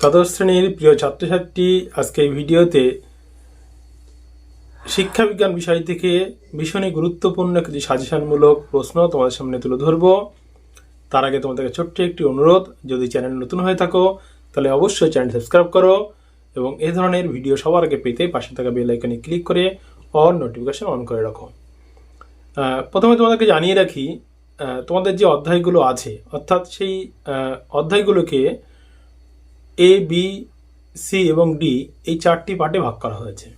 দ্বাদশ শ্রেণির প্রিয় ছাত্রছাত্রী আজকে এই ভিডিওতে শিক্ষা বিজ্ঞান বিষয় থেকে ভীষণই গুরুত্বপূর্ণ কিছু সাজেশনমূলক প্রশ্ন তোমাদের সামনে তুলে ধরবো। তার আগে তোমাদেরকে ছোট্ট একটি অনুরোধ, যদি চ্যানেল নতুন হয়ে থাকো, তাহলে অবশ্যই চ্যানেল সাবস্ক্রাইব করো এবং এ ধরনের ভিডিও সবার আগে পেতে পাশে থাকা বেল আইকনে ক্লিক করে অল নোটিফিকেশন অন করে রাখো। প্রথমে তোমাদেরকে জানিয়ে রাখি তোমাদের যে অধ্যায়গুলো আছে, অর্থাৎ সেই অধ্যায়গুলোকে এ বি সি এবং ডি এই চারটি পার্টে ভাগ করা হয়েছে।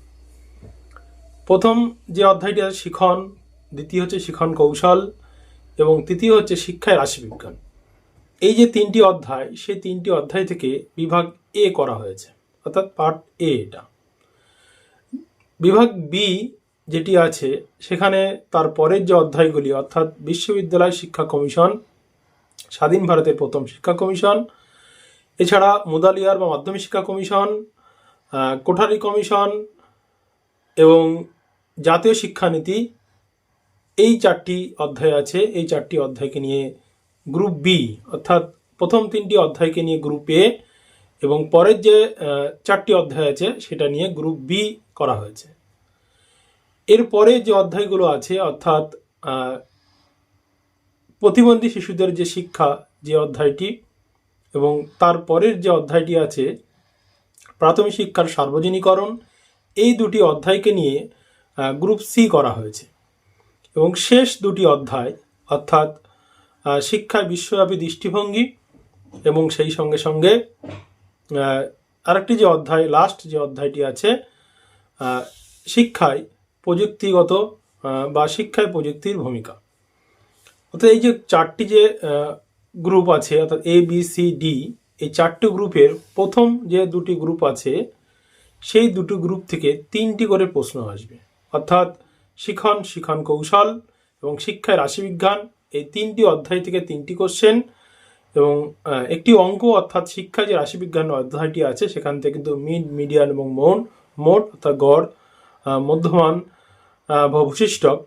প্রথম যে অধ্যায়টি আছে শিখন, দ্বিতীয় হচ্ছে শিখন কৌশল এবং তৃতীয় হচ্ছে শিক্ষায় রাশিবিজ্ঞান। এই যে তিনটি অধ্যায়, সেই তিনটি অধ্যায় থেকে বিভাগ এ করা হয়েছে, অর্থাৎ পার্ট এ এটা। বিভাগ বি যেটি আছে, সেখানে তার পরের যে অধ্যায়গুলি, অর্থাৎ বিশ্ববিদ্যালয় শিক্ষা কমিশন, স্বাধীন ভারতের প্রথম শিক্ষা কমিশন এছাড়া মুদালিয়ার বা মাধ্যমিক শিক্ষা কমিশন কোঠারি কমিশন এবং জাতীয় শিক্ষানীতি এই চারটি অধ্যায় আছে। এই চারটি অধ্যায়কে নিয়ে গ্রুপ বি অর্থাৎ প্রথম তিনটি অধ্যায়কে নিয়ে গ্রুপ এ এবং পরের যে চারটি অধ্যায় আছে সেটা নিয়ে গ্রুপ বি করা হয়েছে। এরপরে যে অধ্যায়গুলো আছে, অর্থাৎ প্রতিবন্ধী শিশুদের যে শিক্ষা, যে অধ্যায়টি এবং তার পরের যে অধ্যায়টি আছে, প্রাথমিক শিক্ষার সার্বজনীকরণ, এই দুটি অধ্যায়কে নিয়ে গ্রুপ সি করা হয়েছে। এবং শেষ দুটি অধ্যায়, অর্থাৎ শিক্ষায় বিশ্বব্যাপী দৃষ্টিভঙ্গি এবং সেই সঙ্গে সঙ্গে আরেকটি যে অধ্যায় লাস্ট যে অধ্যায়টি আছে শিক্ষায় প্রযুক্তিগত বা শিক্ষায় প্রযুক্তির ভূমিকা। অর্থাৎ এই যে চারটি যে গ্রুপ আছে, অর্থাৎ এ বি সি ডি এই চারটি গ্রুপের প্রথম যে দুটি গ্রুপ আছে, সেই দুটো গ্রুপ থেকে তিনটি করে প্রশ্ন আসবে। অর্থাৎ শিখন শিখন কৌশল এবং শিক্ষায় রাশিবিজ্ঞান এই তিনটি অধ্যায় থেকে তিনটি কোশ্চেন এবং একটি অঙ্ক, অর্থাৎ শিক্ষা যে রাশিবিজ্ঞান অধ্যায়টি আছে, সেখান থেকে কিন্তু মিড মিডিয়ান এবং মৌন, মোট, অর্থাৎ গড় মধ্যমান বৈশিষ্ট্যক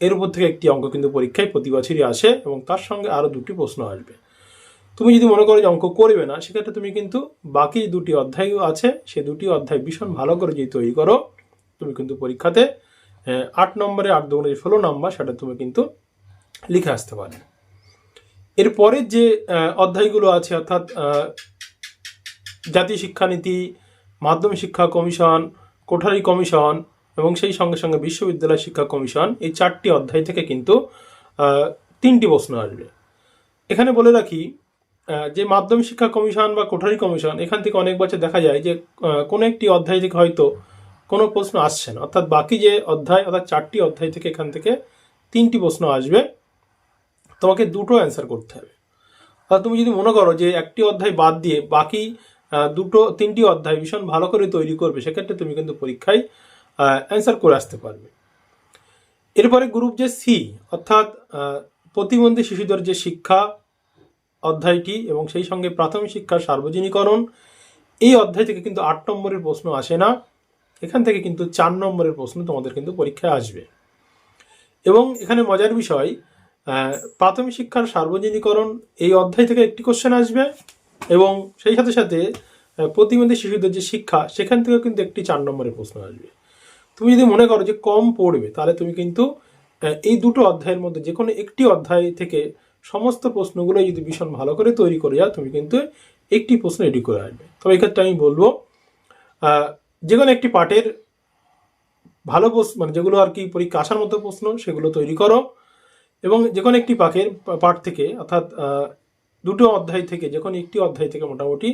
এর উপর থেকে একটি অঙ্ক কিন্তু পরীক্ষায় প্রতি বছরই আসে এবং তার সঙ্গে আরও দুটি প্রশ্ন আসবে। তুমি যদি মনে করো যে অঙ্ক করবে না, সেক্ষেত্রে তুমি কিন্তু বাকি দুটি অধ্যায়ও আছে, সে দুটি অধ্যায় ভীষণ ভালো করে যদি তৈরি করো, তুমি কিন্তু পরীক্ষাতে আট নম্বরে আট দুগুণে ষোলো নম্বর সেটা তুমি কিন্তু লিখে আসতে পারে এরপরের যে অধ্যায়গুলো আছে, অর্থাৎ জাতীয় শিক্ষানীতি, মাধ্যমিক শিক্ষা কমিশন, কোঠারি কমিশন এবং সেই সঙ্গে সঙ্গে বিশ্ববিদ্যালয় শিক্ষা কমিশন এই চারটি অধ্যায় থেকে কিন্তু তিনটি প্রশ্ন আসবে। এখানে বলে রাখি যে মাধ্যমিক শিক্ষা কমিশন বা কোঠারি কমিশন, এখান থেকে অনেক বছর দেখা যায় যে কোনো একটি অধ্যায় থেকে হয়তো কোনো প্রশ্ন আসছে না। অর্থাৎ বাকি যে অধ্যায়, অর্থাৎ চারটি অধ্যায় থেকে এখান থেকে তিনটি প্রশ্ন আসবে। তোমাকে দুটো অ্যান্সার করতে হবে। আর তুমি যদি মনে করো যে একটি অধ্যায় বাদ দিয়ে বাকি দুটো, তিনটি অধ্যায় ভীষণ ভালো করে তৈরি করবে, সেক্ষেত্রে তুমি কিন্তু পরীক্ষায় অ্যান্সার করে আসতে পারবে। এরপরে গ্রুপ যে সি অর্থাৎ প্রতিবন্ধী শিশুদের যে শিক্ষা অধ্যায়টি এবং সেই সঙ্গে প্রাথমিক শিক্ষার সার্বজনীকরণ, এই অধ্যায় থেকে কিন্তু আট নম্বরের প্রশ্ন আসে না। এখান থেকে কিন্তু চার নম্বরের প্রশ্ন তোমাদের কিন্তু পরীক্ষায় আসবে। এবং এখানে মজার বিষয় প্রাথমিক শিক্ষার সার্বজনীকরণ এই অধ্যায় থেকে একটি কোশ্চেন আসবে এবং সেই সাথে সাথে প্রতিবন্ধী শিশুদের যে শিক্ষা, সেখান থেকেও কিন্তু একটি চার নম্বরের প্রশ্ন আসবে। তুমি যদি মনে করো যে কম পড়বে, তাহলে তুমি কিন্তু এই দুটো অধ্যায়ের মধ্যে যে কোনো একটি অধ্যায় থেকে সমস্ত প্রশ্নগুলো যদি ভীষণ ভালো করে তৈরি করে যাও, তুমি কিন্তু একটি প্রশ্ন রেডি করে আসবে। তবে এক্ষেত্রে আমি বলব যে কোনো একটি পাঠের ভালো প্রশ্ন মানে যেগুলো আর কি পরীক্ষা আসার মতো প্রশ্ন, সেগুলো তৈরি করো এবং যে কোনো একটি পাখের পাঠ থেকে, অর্থাৎ দুটো অধ্যায় থেকে যে কোনো একটি অধ্যায় থেকে মোটামুটি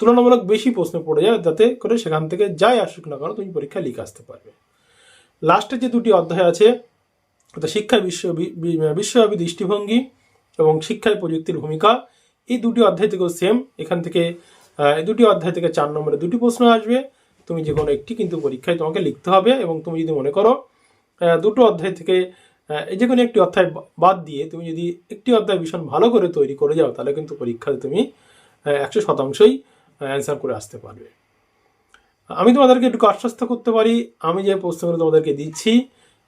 তুলনামূলক বেশি প্রশ্ন পড়ে যায় যাতে করে সেখান থেকে যাই আসুক না কেন তুমি পরীক্ষা লিখে আসতে পারবে। লাস্টে যে দুটি অধ্যায় আছে অর্থাৎ শিক্ষায় বিশ্ব বিশ্বব্যাপী দৃষ্টিভঙ্গি এবং শিক্ষায় প্রযুক্তির ভূমিকা, এই দুটি অধ্যায় থেকেও সেম এখান থেকে এই দুটি অধ্যায় থেকে চার নম্বরে দুটি প্রশ্ন আসবে। তুমি যে কোনো একটি কিন্তু পরীক্ষায় তোমাকে লিখতে হবে এবং তুমি যদি মনে করো দুটো অধ্যায় থেকে এই যে কোনো একটি অধ্যায় বাদ দিয়ে তুমি যদি একটি অধ্যায় ভীষণ ভালো করে তৈরি করে যাও, তাহলে কিন্তু পরীক্ষাতে তুমি একশো শতাংশই অ্যান্সার করে আসতে পারবে। আমি তোমাদেরকে একটু আশ্বস্ত করতে পারি, আমি যে প্রশ্নগুলো তোমাদেরকে দিচ্ছি,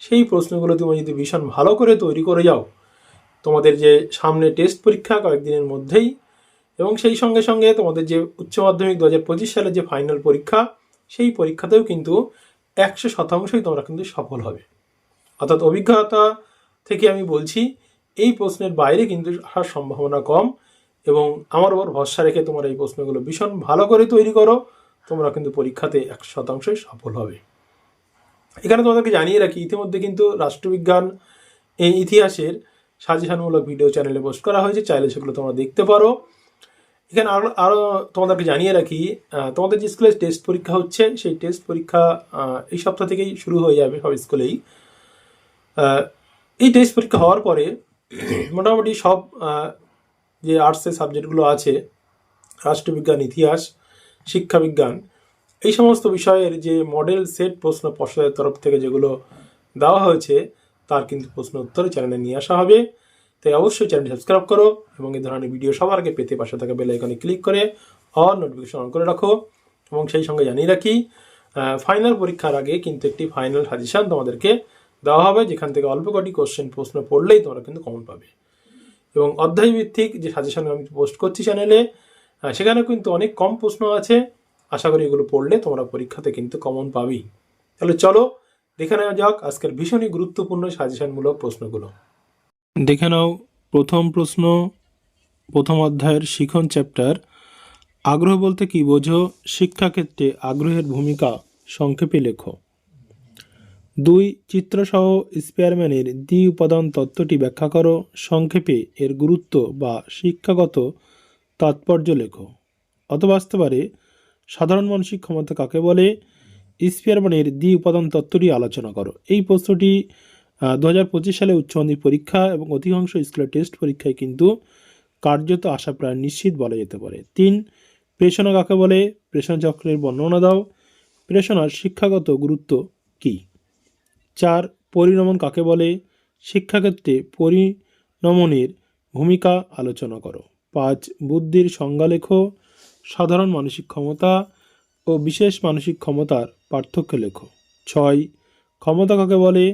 সেই প্রশ্নগুলো তুমি যদি ভীষণ ভালো করে তৈরি করে যাও, তোমাদের যে সামনে টেস্ট পরীক্ষা কয়েকদিনের মধ্যেই, এবং সেই সঙ্গে সঙ্গে তোমাদের যে উচ্চ মাধ্যমিক দু হাজার পঁচিশ সালের যে ফাইনাল পরীক্ষা, সেই পরীক্ষাতেও কিন্তু একশো শতাংশই তোমরা কিন্তু সফল হবে। অর্থাৎ অভিজ্ঞতা থেকে আমি বলছি, এই প্রশ্নের বাইরে কিন্তু আসার সম্ভাবনা কম। এবং আমার ওপর ভরসা রেখে তোমার এই প্রশ্নগুলো ভীষণ ভালো করে তৈরি করো, তোমরা কিন্তু পরীক্ষাতে একশো শতাংশই সফল হবে। এখানে তোমাদেরকে জানিয়ে রাখি, ইতিমধ্যে কিন্তু রাষ্ট্রবিজ্ঞান এই ইতিহাসের সাজেশনমূলক ভিডিও চ্যানেলে পোস্ট করা হয়েছে, চাইলে সেগুলো তোমরা দেখতে পারো। এখানে আরও আরও তোমাদেরকে জানিয়ে রাখি তোমাদের যে স্কুলে টেস্ট পরীক্ষা হচ্ছে, সেই টেস্ট পরীক্ষা এই সপ্তাহ থেকেই শুরু হয়ে যাবে সব স্কুলেই। এই টেস্ট পরীক্ষা হওয়ার পরে মোটামুটি সব যে আর্টসের সাবজেক্টগুলো আছে, রাষ্ট্রবিজ্ঞান, ইতিহাস, শিক্ষাবিজ্ঞান, এই সমস্ত বিষয়ের যে মডেল সেট প্রশ্ন পর্ষদের তরফ থেকে যেগুলো দেওয়া হয়েছে, তার কিন্তু প্রশ্ন উত্তর চ্যানেলে নিয়ে আসা হবে। তাই অবশ্যই চ্যানেলটি সাবস্ক্রাইব করো এবং এই ধরনের ভিডিও সবার আগে পেতে পাশে থাকা বেল আইকনে ক্লিক করে অল নোটিফিকেশন অন করে রাখো এবং সেই সঙ্গে জানিয়ে রাখি ফাইনাল পরীক্ষার আগে কিন্তু একটি ফাইনাল সাজেশন তোমাদেরকে দেওয়া হবে, যেখান থেকে অল্প কটি কোশ্চেন প্রশ্ন পড়লেই তোমরা কিন্তু কমন পাবে। এবং অধ্যায় ভিত্তিক যে সাজেশন আমি পোস্ট করছি চ্যানেলে সেখানে কিন্তু অনেক কম প্রশ্ন আছে। আশা করি এগুলো পড়লে তোমরা পরীক্ষাতে কিন্তু কমন পাবি তাহলে চলো, দেখে নেওয়া যাক আজকের ভীষণই গুরুত্বপূর্ণ সাজেশনমূলক প্রশ্নগুলো। দেখে নাও, প্রথম প্রশ্ন, প্রথম অধ্যায়ের শিখন চ্যাপ্টার আগ্রহ বলতে কি বোঝো? শিক্ষাক্ষেত্রে আগ্রহের ভূমিকা সংক্ষেপে লেখো। দুই, চিত্রসহ স্পেয়ারম্যানের দ্বি উপাদান তত্ত্বটি ব্যাখ্যা করো। সংক্ষেপে এর গুরুত্ব বা শিক্ষাগত তাৎপর্য লেখো। অথবা আসতে পারে, সাধারণ মানসিক ক্ষমতা কাকে বলে? স্পেয়ারম্যানের দ্বি উপাদান তত্ত্বটি আলোচনা করো। এই প্রশ্নটি দু হাজার পঁচিশ সালে উচ্চ মাধ্যমিক পরীক্ষা এবং অধিকাংশ স্কুলের টেস্ট পরীক্ষায় কিন্তু কার্যত আসা প্রায় নিশ্চিত বলা যেতে পারে। তিন, প্রেষণা কাকে বলে? প্রেষণ চক্রের বর্ণনা দাও। প্রেষণার শিক্ষাগত গুরুত্ব কী? চার পরিণমন কাকে বলে? শিক্ষাক্ষেত্রে পরিণমনের ভূমিকা আলোচনা করো। পাঁচ, বুদ্ধির সংজ্ঞা লেখো সাধারণ মানসিক ক্ষমতা ও বিশেষ মানসিক ক্ষমতার পার্থক্য লেখো। ছয়, ক্ষমতা কাকে বলে?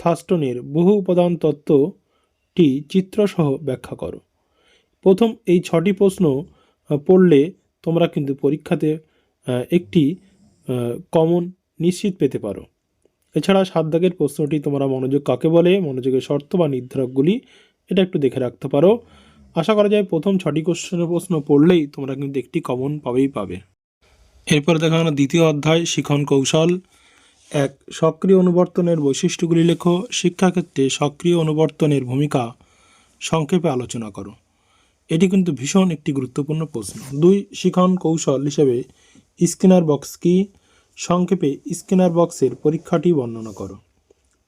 থাস্টনের বহু উপাদান তত্ত্বটি চিত্রসহ ব্যাখ্যা করো। প্রথম এই ছটি প্রশ্ন পড়লে তোমরা কিন্তু পরীক্ষাতে একটি কমন নিশ্চিত পেতে পারো। এছাড়া সাত দাগের প্রশ্নটি তোমরা মনোযোগ কাকে বলে, মনোযোগের শর্ত বা নির্ধারকগুলি, এটা একটু দেখে রাখতে পারো। আশা করা যায় প্রথম ছটি কোশ্চেনের প্রশ্ন পড়লেই তোমরা কিন্তু একটি কমন পাবেই পাবে। এরপর দেখা গেল দ্বিতীয় অধ্যায়, শিখন কৌশল। এক, সক্রিয় অনুবর্তনের বৈশিষ্ট্যগুলি লেখো। শিক্ষাক্ষেত্রে সক্রিয় অনুবর্তনের ভূমিকা সংক্ষেপে আলোচনা করো। এটি কিন্তু ভীষণ একটি গুরুত্বপূর্ণ প্রশ্ন। দুই, শিখন কৌশল হিসেবে স্কিনার বক্স কি? সংক্ষেপে স্কিনার বক্সের পরীক্ষাটি বর্ণনা করো।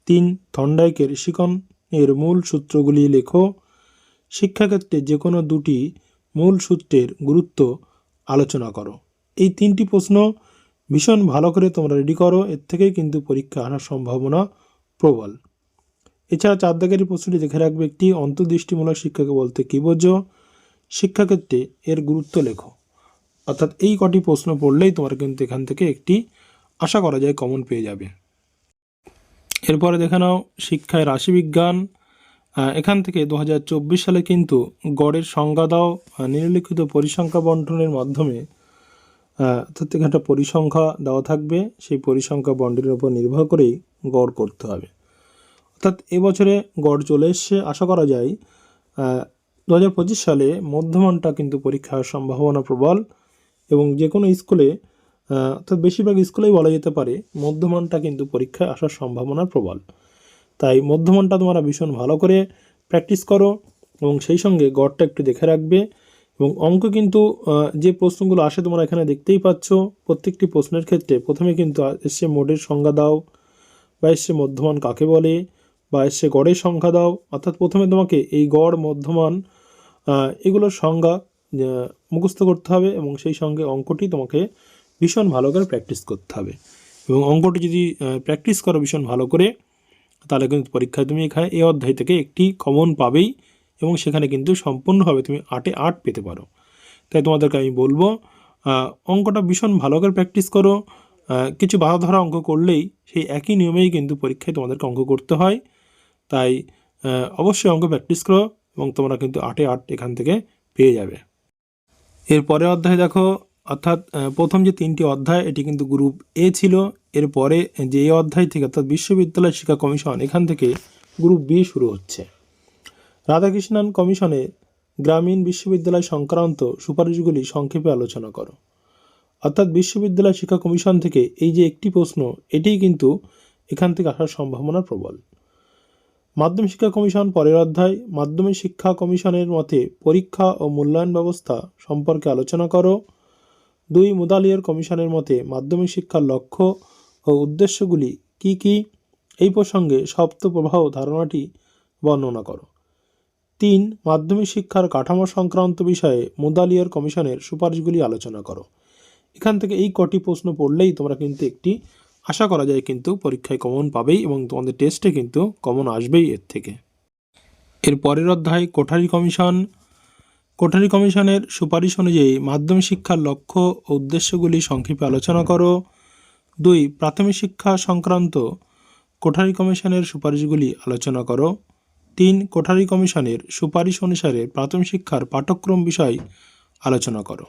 তিন, থন্ডাইকের শিকনের মূল সূত্রগুলি লেখো। শিক্ষাক্ষেত্রে যে কোনো দুটি মূল সূত্রের গুরুত্ব আলোচনা করো। এই তিনটি প্রশ্ন ভীষণ ভালো করে তোমরা রেডি করো। এর থেকেই কিন্তু পরীক্ষা আনার সম্ভাবনা প্রবল। এছাড়া চার দাগের প্রশ্নটি দেখে রাখবে একটি অন্তর্দৃষ্টিমূলক শিক্ষাকে বলতে কী বোঝো? শিক্ষাক্ষেত্রে এর গুরুত্ব লেখো। অর্থাৎ এই কটি প্রশ্ন পড়লেই তোমরা কিন্তু এখান থেকে একটি আশা করা যায় কমন পেয়ে যাবে। এরপরে দেখে নাও শিক্ষায় রাশিবিজ্ঞান। এখান থেকে দু হাজার চব্বিশ সালে কিন্তু গড়ের সংজ্ঞা দাও নিম্নলিখিত পরিসংখ্যা বন্টনের মাধ্যমে অর্থাৎ এখানে একটা পরিসংখ্যা দেওয়া থাকবে। সেই পরিসংখ্যা বন্টনের উপর নির্ভর করেই গড় করতে হবে। অর্থাৎ এবছরে গড় চলে এসছে। আশা করা যায় দু হাজার পঁচিশ সালে মধ্যমানটা কিন্তু পরীক্ষার সম্ভাবনা প্রবল এবং যে কোনো স্কুলে অর্থাৎ বেশিরভাগ স্কুলেই বলা যেতে পারে মধ্যমানটা কিন্তু পরীক্ষায় আসার সম্ভাবনা প্রবল। তাই মধ্যমানটা তোমরা ভীষণ ভালো করে প্র্যাকটিস করো এবং সেই সঙ্গে গড়টা একটু দেখে রাখবে এবং অঙ্ক কিন্তু যে প্রশ্নগুলো আসে তোমরা এখানে দেখতেই পাচ্ছ। প্রত্যেকটি প্রশ্নের ক্ষেত্রে প্রথমে কিন্তু এসছে মোডের সংজ্ঞা দাও বা এসছে মধ্যমান কাকে বলে বা এসছে গড়ের সংখ্যা দাও। অর্থাৎ প্রথমে তোমাকে এই গড়, মধ্যমান এগুলোর সংজ্ঞা মুখস্থ করতে হবে এবং সেই সঙ্গে অঙ্কটি তোমাকে ভীষণ ভালো করে প্র্যাকটিস করতে হবে। এবং অঙ্কটি যদি প্র্যাকটিস করো ভীষণ ভালো করে, তাহলে কিন্তু পরীক্ষায় তুমি এখানে এই অধ্যায় থেকে একটি কমন পাবেই এবং সেখানে কিন্তু সম্পূর্ণভাবে তুমি আটে আট পেতে পারো। তাই তোমাদেরকে আমি বলব অঙ্কটা ভীষণ ভালো করে প্র্যাকটিস করো। কিছু বাধা ধরা অঙ্ক করলেই সেই একই নিয়মেই কিন্তু পরীক্ষায় তোমাদেরকে অঙ্ক করতে হয়। তাই অবশ্যই অঙ্ক প্র্যাকটিস করো এবং তোমরা কিন্তু আটে আট এখান থেকে পেয়ে যাবে। এর পরের অধ্যায় দেখো অর্থাৎ প্রথম যে তিনটি অধ্যায়, এটি কিন্তু গ্রুপ এ ছিল। এরপরে যে এই অধ্যায় থেকে, অর্থাৎ বিশ্ববিদ্যালয় শিক্ষা কমিশন, এখান থেকে গ্রুপ বি শুরু হচ্ছে। রাধাকৃষ্ণন কমিশনে গ্রামীণ বিশ্ববিদ্যালয় সংক্রান্ত সুপারিশগুলি সংক্ষেপে আলোচনা করো। অর্থাৎ, বিশ্ববিদ্যালয় শিক্ষা কমিশন থেকে এই যে একটি প্রশ্ন, এটিই কিন্তু এখান থেকে আসার সম্ভাবনা প্রবল। মাধ্যমিক শিক্ষা কমিশন পরের অধ্যায়, মাধ্যমিক শিক্ষা কমিশনের মতে পরীক্ষা ও মূল্যায়ন ব্যবস্থা সম্পর্কে আলোচনা করো। দুই মুদালিয়ার কমিশনের মতে মাধ্যমিক শিক্ষার লক্ষ্য ও উদ্দেশ্যগুলি কি কি? এই প্রসঙ্গে সপ্ত প্রবাহ ধারণাটি বর্ণনা করো। তিন, মাধ্যমিক শিক্ষার কাঠামো সংক্রান্ত বিষয়ে মুদালিয়ার কমিশনের সুপারিশগুলি আলোচনা করো। এখান থেকে এই কটি প্রশ্ন পড়লেই তোমরা কিন্তু একটি আশা করা যায় কিন্তু পরীক্ষায় কমন পাবেই এবং তোমাদের টেস্টে কিন্তু কমন আসবেই এর থেকে। এর পরের অধ্যায় কোঠারি কমিশন কোঠারি কমিশনের সুপারিশ অনুযায়ী মাধ্যমিক শিক্ষার লক্ষ্য ও উদ্দেশ্যগুলি সংক্ষেপে আলোচনা করো। দুই, প্রাথমিক শিক্ষা সংক্রান্ত কোঠারি কমিশনের সুপারিশগুলি আলোচনা করো। তিন, কোঠারি কমিশনের সুপারিশ অনুসারে প্রাথমিক শিক্ষার পাঠ্যক্রম বিষয় আলোচনা করো।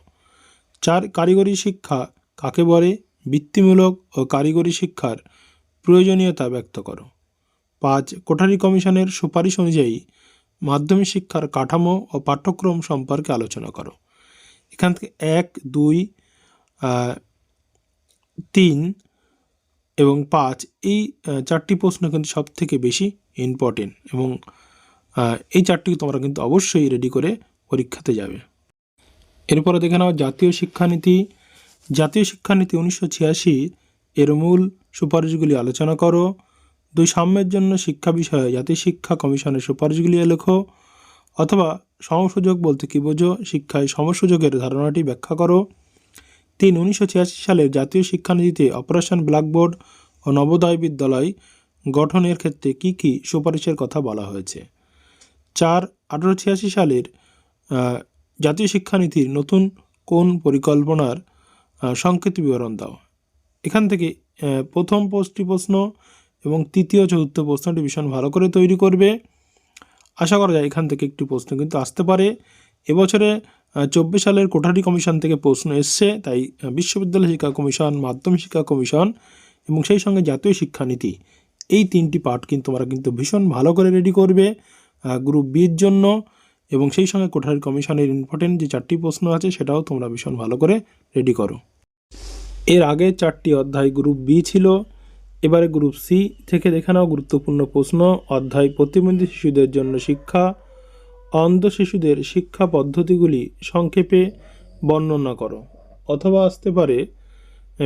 চার, কারিগরি শিক্ষা কাকে বলে? বৃত্তিমূলক ও কারিগরি শিক্ষার প্রয়োজনীয়তা ব্যক্ত করো। পাঁচ, কোঠারি কমিশনের সুপারিশ অনুযায়ী মাধ্যমিক শিক্ষার কাঠামো ও পাঠ্যক্রম সম্পর্কে আলোচনা করো। এখান থেকে এক, দুই তিন এবং পাঁচ, এই চারটি প্রশ্ন কিন্তু সব থেকে বেশি ইম্পর্টেন্ট এবং এই চারটি তোমরা কিন্তু অবশ্যই রেডি করে পরীক্ষাতে যাবে। এরপরে দেখে নাও জাতীয় শিক্ষানীতি। জাতীয় শিক্ষানীতি উনিশশো ছিয়াশি এর মূল সুপারিশগুলি আলোচনা করো। দুই সাম্যের জন্য শিক্ষা বিষয়ে জাতীয় শিক্ষা কমিশনের সুপারিশগুলি লেখো, অথবা সমসুযোগ বলতে কি বোঝো, শিক্ষায় সমসুযোগের ধারণাটি ব্যাখ্যা করো। তিন, উনিশশো সালের জাতীয় শিক্ষানীতিতে অপারেশন ব্ল্যাকবোর্ড ও নবোদয় বিদ্যালয় গঠনের ক্ষেত্রে কি কি সুপারিশের কথা বলা হয়েছে। চার আঠারো ছিয়াশি সালের জাতীয় শিক্ষানীতির নতুন কোন পরিকল্পনার সংক্ষিপ্ত বিবরণ দাও। এখান থেকে প্রথম পোস্টটি প্রশ্ন এবং তৃতীয় চতুর্থ প্রশ্নটি ভীষণ ভালো করে তৈরি করবে। আশা করা যায় এখান থেকে একটি প্রশ্ন কিন্তু আসতে পারে। এবছরে চব্বিশ সালের কোঠারি কমিশন থেকে প্রশ্ন এসছে, তাই বিশ্ববিদ্যালয় শিক্ষা কমিশন মাধ্যমিক শিক্ষা কমিশন এবং সেই সঙ্গে জাতীয় শিক্ষানীতি, এই তিনটি পার্ট কিন্তু তোমরা কিন্তু ভীষণ ভালো করে রেডি করবে গ্রুপ বির জন্য এবং সেই সঙ্গে কোঠারি কমিশনের ইম্পর্টেন্ট যে চারটি প্রশ্ন আছে সেটাও তোমরা ভীষণ ভালো করে রেডি করো। এর আগে চারটি অধ্যায় গ্রুপ বি ছিল। এবারে গ্রুপ সি থেকে দেখে নাও গুরুত্বপূর্ণ প্রশ্ন। অধ্যায় প্রতিবন্ধী শিশুদের জন্য শিক্ষা। অন্ধ শিশুদের শিক্ষা পদ্ধতিগুলি সংক্ষেপে বর্ণনা করো। অথবা আসতে পারে,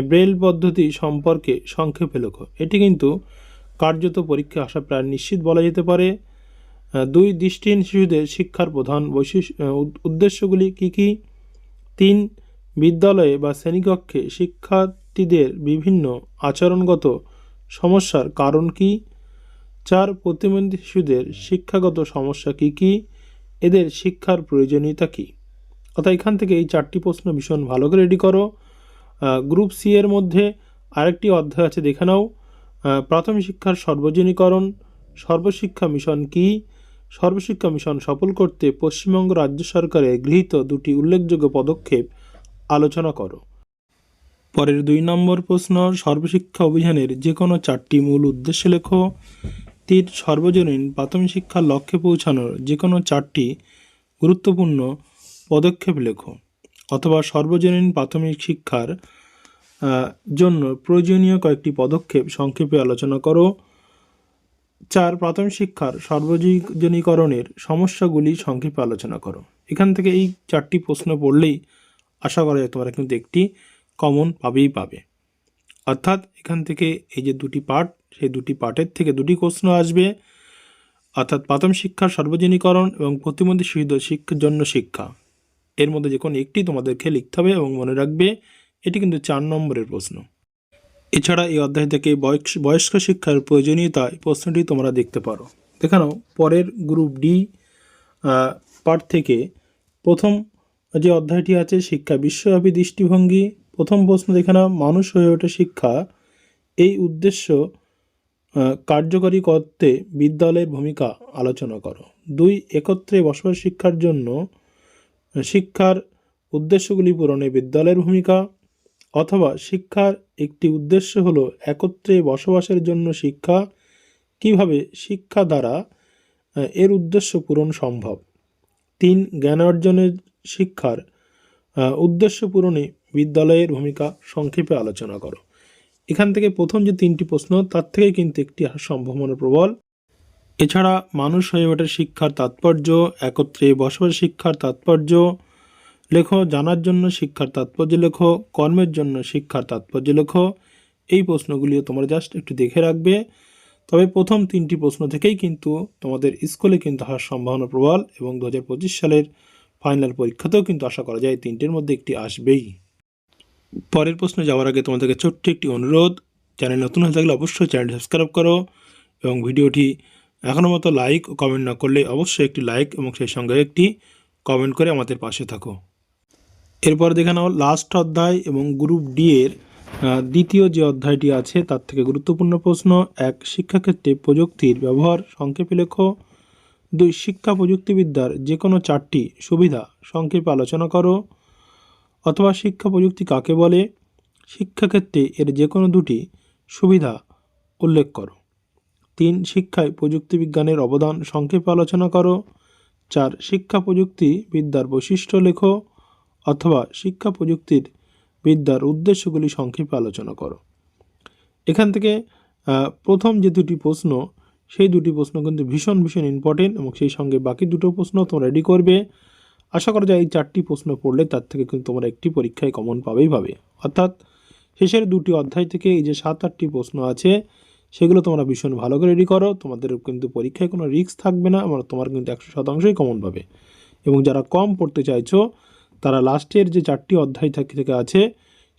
ব্রেল পদ্ধতি সম্পর্কে সংক্ষেপে লেখো। এটি কিন্তু কার্যত পরীক্ষা আসা প্রায় নিশ্চিত বলা যেতে পারে। দুই, দৃষ্টিহীন শিশুদের শিক্ষার প্রধান বৈশিষ্ট্য উদ্দেশ্যগুলি কি কি? তিন, বিদ্যালয়ে বা শ্রেণীকক্ষে শিক্ষার্থীদের বিভিন্ন আচরণগত সমস্যার কারণ কি? চার, প্রতিবন্ধী শিশুদের শিক্ষাগত সমস্যা কি কি? এদের শিক্ষার প্রয়োজনীয়তা কি? অর্থাৎ এখান থেকে এই চারটি প্রশ্ন ভীষণ ভালো করে রেডি করো। গ্রুপ সি এর মধ্যে আরেকটি অধ্যায় আছে, দেখে নাও। প্রাথমিক শিক্ষার সর্বজনীকরণ, সর্বশিক্ষা মিশন কি? সর্বশিক্ষা মিশন সফল করতে পশ্চিমবঙ্গ রাজ্য সরকারের গৃহীত দুটি উল্লেখযোগ্য পদক্ষেপ আলোচনা করো। পরের দুই নম্বর প্রশ্ন, সর্বশিক্ষা অভিযানের যে কোনো চারটি মূল উদ্দেশ্য লেখো। তিন সর্বজনীন প্রাথমিক শিক্ষার লক্ষ্যে পৌঁছানোর যে কোনো চারটি গুরুত্বপূর্ণ পদক্ষেপ লেখো। অথবা সর্বজনীন প্রাথমিক শিক্ষার জন্য প্রয়োজনীয় কয়েকটি পদক্ষেপ সংক্ষেপে আলোচনা করো। চার, প্রাথমিক শিক্ষার সর্বজনীকরণের সমস্যাগুলি সংক্ষেপে আলোচনা করো। এখান থেকে এই চারটি প্রশ্ন পড়লেই আশা করা যায় তোমরা কিন্তু একটি কমন পাবেই পাবে। অর্থাৎ এখান থেকে এই যে দুটি পার্ট সেই দুটি পার্টের থেকে দুটি প্রশ্ন আসবে। অর্থাৎ প্রাথমিক শিক্ষার সর্বজনীকরণ এবং প্রতিবন্ধী শিশুদের শিক্ষার জন্য শিক্ষা। এর মধ্যে যে কোনো একটি তোমাদেরকে লিখতে হবে এবং মনে রাখবে, এটি কিন্তু চার নম্বরের প্রশ্ন। এছাড়া এই অধ্যায় থেকে বয়স, বয়স্ক শিক্ষার প্রয়োজনীয়তা এই প্রশ্নটি তোমরা দেখতে পারো। দেখানো পরের গ্রুপ ডি পার্ট থেকে প্রথম যে অধ্যায়টি আছে, শিক্ষা বিশ্বব্যাপী দৃষ্টিভঙ্গি প্রথম প্রশ্ন দেখে নাও মানুষ হয়ে ওঠে শিক্ষা, এই উদ্দেশ্য কার্যকরী করতে বিদ্যালয়ের ভূমিকা আলোচনা করো। দুই, একত্রে বসবাস শিক্ষার জন্য, শিক্ষার উদ্দেশ্যগুলি পূরণে বিদ্যালয়ের ভূমিকা, অথবা শিক্ষার একটি উদ্দেশ্য হলো একত্রে বসবাসের জন্য শিক্ষা, কীভাবে শিক্ষা দ্বারা এর উদ্দেশ্য পূরণ সম্ভব। তিন, জ্ঞান অর্জনের শিক্ষার উদ্দেশ্য পূরণে বিদ্যালয়ের ভূমিকা সংক্ষেপে আলোচনা করো। এখান থেকে প্রথম যে তিনটি প্রশ্ন, তার থেকে কিন্তু একটি সম্ভাবনা প্রবল। এছাড়া মানুষ হয়ে ওঠার শিক্ষার তাৎপর্য, একত্রে বসবাস শিক্ষার তাৎপর্য, লেখো জানার জন্য শিক্ষার তাৎপর্য লেখো, কর্মের জন্য শিক্ষার তাৎপর্য লেখো। এই প্রশ্নগুলিও তোমরা জাস্ট একটু দেখে রাখবে। তবে প্রথম তিনটি প্রশ্ন থেকেই কিন্তু তোমাদের স্কুলে কিন্তু আসার সম্ভাবনা প্রবল এবং দু হাজার পঁচিশ সালের ফাইনাল পরীক্ষাতেও কিন্তু আশা করা যায় তিনটির মধ্যে একটি আসবেই। পরের প্রশ্নে যাওয়ার আগে তোমাদেরকে ছোট্ট একটি অনুরোধ। চ্যানেল নতুন হয়ে থাকলে অবশ্যই চ্যানেলটি সাবস্ক্রাইব করো এবং ভিডিওটি এখনও মতো লাইক ও কমেন্ট না করলে অবশ্যই একটি লাইক এবং সেই সঙ্গে একটি কমেন্ট করে আমাদের পাশে থাকো। এরপর দেখে নাও লাস্ট অধ্যায় এবং গ্রুপ ডি এর দ্বিতীয় যে অধ্যায়টি আছে তার থেকে গুরুত্বপূর্ণ প্রশ্ন, এক, শিক্ষাক্ষেত্রে প্রযুক্তির ব্যবহার, সংক্ষেপে লেখো। দুই, শিক্ষা প্রযুক্তিবিদ্যার যে কোনো চারটি সুবিধা, সংক্ষেপে আলোচনা করো। অথবা শিক্ষা প্রযুক্তি কাকে বলে? শিক্ষাক্ষেত্রে এর যে কোনো দুটি সুবিধা উল্লেখ করো। তিন, শিক্ষায় প্রযুক্তি বিজ্ঞানের অবদান সংক্ষেপে আলোচনা করো। চার, শিক্ষা প্রযুক্তি বিদ্যার বৈশিষ্ট্য লেখো অথবা শিক্ষা প্রযুক্তির বিদ্যার উদ্দেশ্যগুলি সংক্ষেপে আলোচনা করো। এখান থেকে প্রথম যে দুটি প্রশ্ন, সেই দুটি প্রশ্ন কিন্তু ভীষণ ভীষণ ইম্পর্টেন্ট এবং সেই সঙ্গে বাকি দুটো প্রশ্ন তোমরা রেডি করবে। আশা করা যায় এই চারটি প্রশ্ন পড়লে তার থেকে কিন্তু তোমরা একটি পরীক্ষায় কমন পাবেই পাবে অর্থাৎ শেষের দুটি অধ্যায় থেকে এই যে সাত আটটি প্রশ্ন আছে, সেগুলো তোমরা ভীষণ ভালো করে রেডি করো। তোমাদের কিন্তু পরীক্ষায় কোনো রিস্ক থাকবে না, আমার তোমার কিন্তু একশো শতাংশই কমন পাবে। এবং যারা কম পড়তে চাইছো, তারা লাস্টের যে চারটি অধ্যায় থেকে থেকে আছে,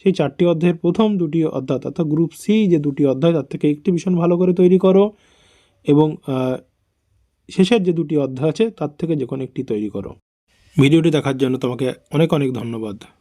সেই চারটি অধ্যায়ের প্রথম দুটি অধ্যায়, অর্থাৎ গ্রুপ সি যে দুটি অধ্যায়, তার থেকে একটি ভীষণ ভালো করে তৈরি করো। এবং শেষের যে দুটি অধ্যায় আছে, তার থেকে যে কোনো একটি তৈরি করো। ভিডিওটি দেখার জন্য তোমাকে অনেক অনেক ধন্যবাদ।